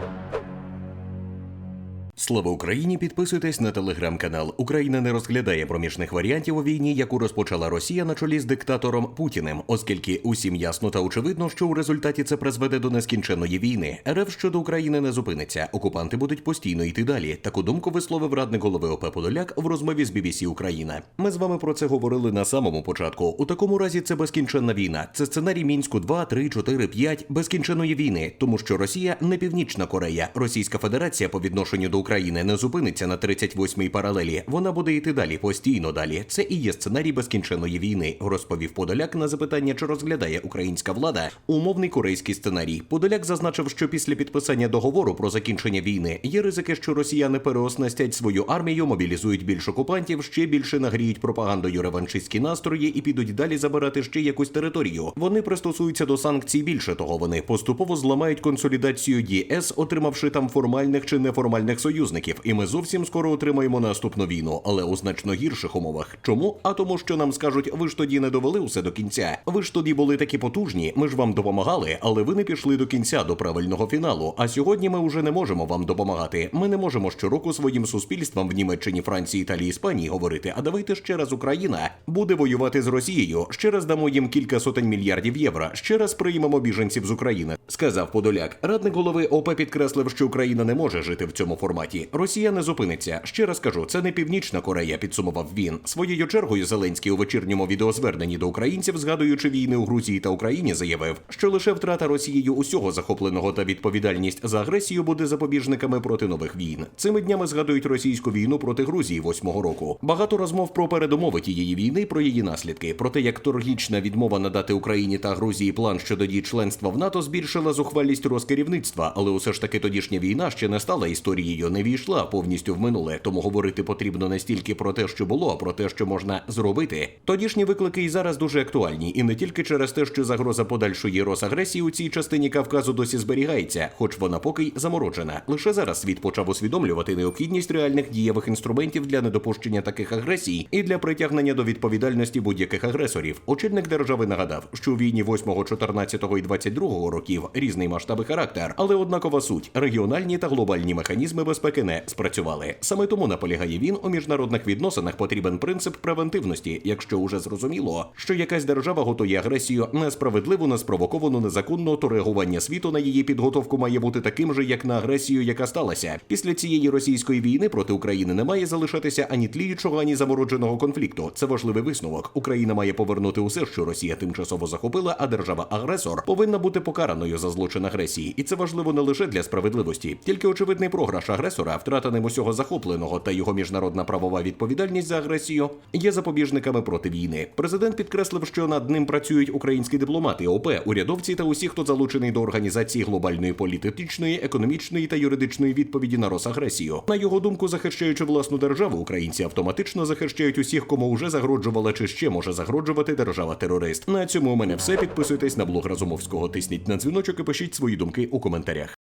Thank you. Слава Україні! Підписуйтесь на телеграм-канал. Україна не розглядає проміжних варіантів у війні, яку розпочала Росія на чолі з диктатором Путіним, оскільки усім ясно та очевидно, що у результаті це призведе до нескінченної війни. РФ щодо України не зупиниться. Окупанти будуть постійно йти далі. Таку думку висловив радник голови ОП Подоляк в розмові з BBC Україна. Ми з вами про це говорили на самому початку. У такому разі це безкінченна війна. Це сценарій мінську 2, 3, 4, 5 безкінченої війни, тому що Росія не Північна Корея. Російська Федерація по відношенню до України не зупиниться на 38-й паралелі. Вона буде йти далі, постійно далі. Це і є сценарій безкінченної війни, розповів Подоляк на запитання, чи розглядає українська влада умовний корейський сценарій. Подоляк зазначив, що після підписання договору про закінчення війни є ризики, що росіяни переоснастять свою армію, мобілізують більш окупантів, ще більше нагріють пропагандою реваншистські настрої і підуть далі забирати ще якусь територію. Вони пристосуються до санкцій. Більше того, вони поступово зламають консолідацію ЄС, отримавши там формальних чи неформальних союзників. І ми зовсім скоро отримаємо наступну війну, але у значно гірших умовах. Чому? А тому, що нам скажуть, ви ж тоді не довели усе до кінця. Ви ж тоді були такі потужні. Ми ж вам допомагали, але ви не пішли до кінця до правильного фіналу. А сьогодні ми вже не можемо вам допомагати. Ми не можемо щороку своїм суспільствам в Німеччині, Франції, Італії, Іспанії говорити. А давайте ще раз Україна буде воювати з Росією. Ще раз дамо їм кілька сотень мільярдів євро. Ще раз приймемо біженців з України. Сказав Подоляк. Радник голови ОП підкреслив, що Україна не може жити в цьому форматі. Росія не зупиниться. Ще раз кажу, це не північна Корея, підсумував він. Своєю чергою Зеленський у вечірньому відеозверненні до українців, згадуючи війни у Грузії та Україні, заявив, що лише втрата Росією усього захопленого та відповідальність за агресію буде запобіжниками проти нових війн. Цими днями згадують російську війну проти Грузії восьмого року. Багато розмов про передумови тієї війни, про її наслідки, про те, як торгічна відмова надати Україні та Грузії план щодо дій членства в НАТО збільшила зухвалість розкерівництва, але усе ж таки тодішня війна ще не стала історією, не війшла повністю в минуле. Тому говорити потрібно не стільки про те, що було, а про те, що можна зробити. Тодішні виклики і зараз дуже актуальні, і не тільки через те, що загроза подальшої росагресії у цій частині Кавказу досі зберігається, хоч вона поки й заморожена. Лише зараз світ почав усвідомлювати необхідність реальних дієвих інструментів для недопущення таких агресій і для притягнення до відповідальності будь-яких агресорів. Очільник держави нагадав, що у війні 8, 14 і 22 років різний масштаб характер, але однакова суть регіональні та глобальні механізми безпеки не спрацювали. Саме тому наполягає він у міжнародних відносинах потрібен принцип превентивності, якщо уже зрозуміло, що якась держава готує агресію несправедливу, неспровоковану, незаконну, то реагування світу на її підготовку має бути таким же, як на агресію, яка сталася. Після цієї російської війни проти України не має залишатися ані тліючого, ані замородженого конфлікту. Це важливий висновок. Україна має повернути усе, що Росія тимчасово захопила, а держава-агресор повинна бути покараною за злочин агресії. І це важливо не лише для справедливості, тільки очевидний програш агресора, втрата ним усього захопленого та його міжнародна правова відповідальність за агресію є запобіжниками проти війни. Президент підкреслив, що над ним працюють українські дипломати, ОП, урядовці та усі, хто залучений до організації глобальної політичної, економічної та юридичної відповіді на Росагресію. На його думку, захищаючи власну державу, українці автоматично захищають усіх, кому вже загроджувала чи ще може загроджувати держава-терорист. На цьому у мене все. Підписуйтесь на блог Разумовського, тисніть на дзвіночок і пишіть свої думки у коментарях.